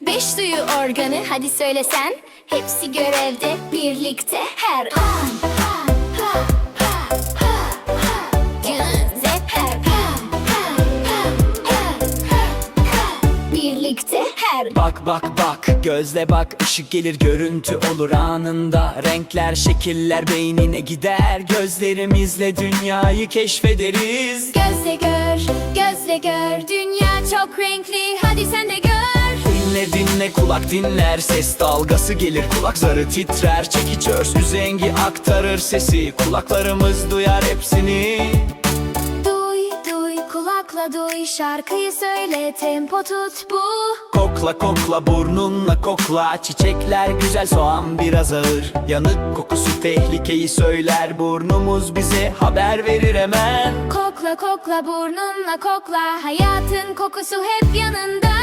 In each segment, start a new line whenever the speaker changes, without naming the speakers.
Beş duyu organı hadi söylesen Hepsi görevde birlikte her an. Birlikte her
Bak bak bak gözle bak ışık gelir görüntü olur anında. Renkler şekiller beynine gider. Gözlerimizle dünyayı keşfederiz.
Gözle gör, gözle gör Dünya çok renkli. Hadi sen de gör
Dinle dinle kulak dinler. Ses dalgası gelir kulak zarı titrer. Çekiç örs üzengi aktarır sesi. Kulaklarımız duyar hepsini.
Duy, duy, kulakla duy. Şarkıyı söyle, tempo tut bu.
Kokla kokla burnunla kokla. Çiçekler güzel soğan biraz ağır. Yanık kokusu tehlikeyi söyler. Burnumuz bize haber verir hemen.
Kokla kokla burnunla kokla. Hayatın kokusu hep yanında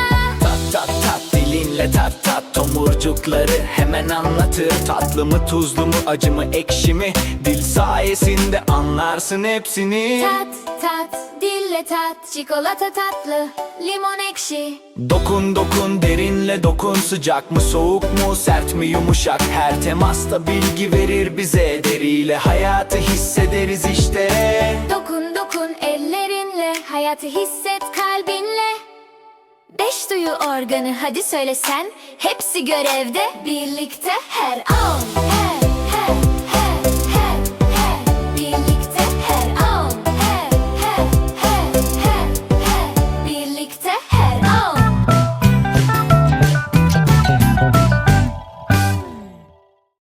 dilinle tat tat Tomurcukları hemen anlatır. Tatlı mı tuzlu mu acı mı ekşi mi Dil sayesinde anlarsın hepsini.
Tat tat, dille tat Çikolata tatlı, limon ekşi.
Dokun dokun derinle dokun Sıcak mı soğuk mu sert mi yumuşak. Her temasta bilgi verir bize Deriyle hayatı hissederiz işte.
Dokun dokun ellerinle Hayatı hisset kalbinle Beş duyu organı hadi söylesen. Hepsi görevde birlikte her an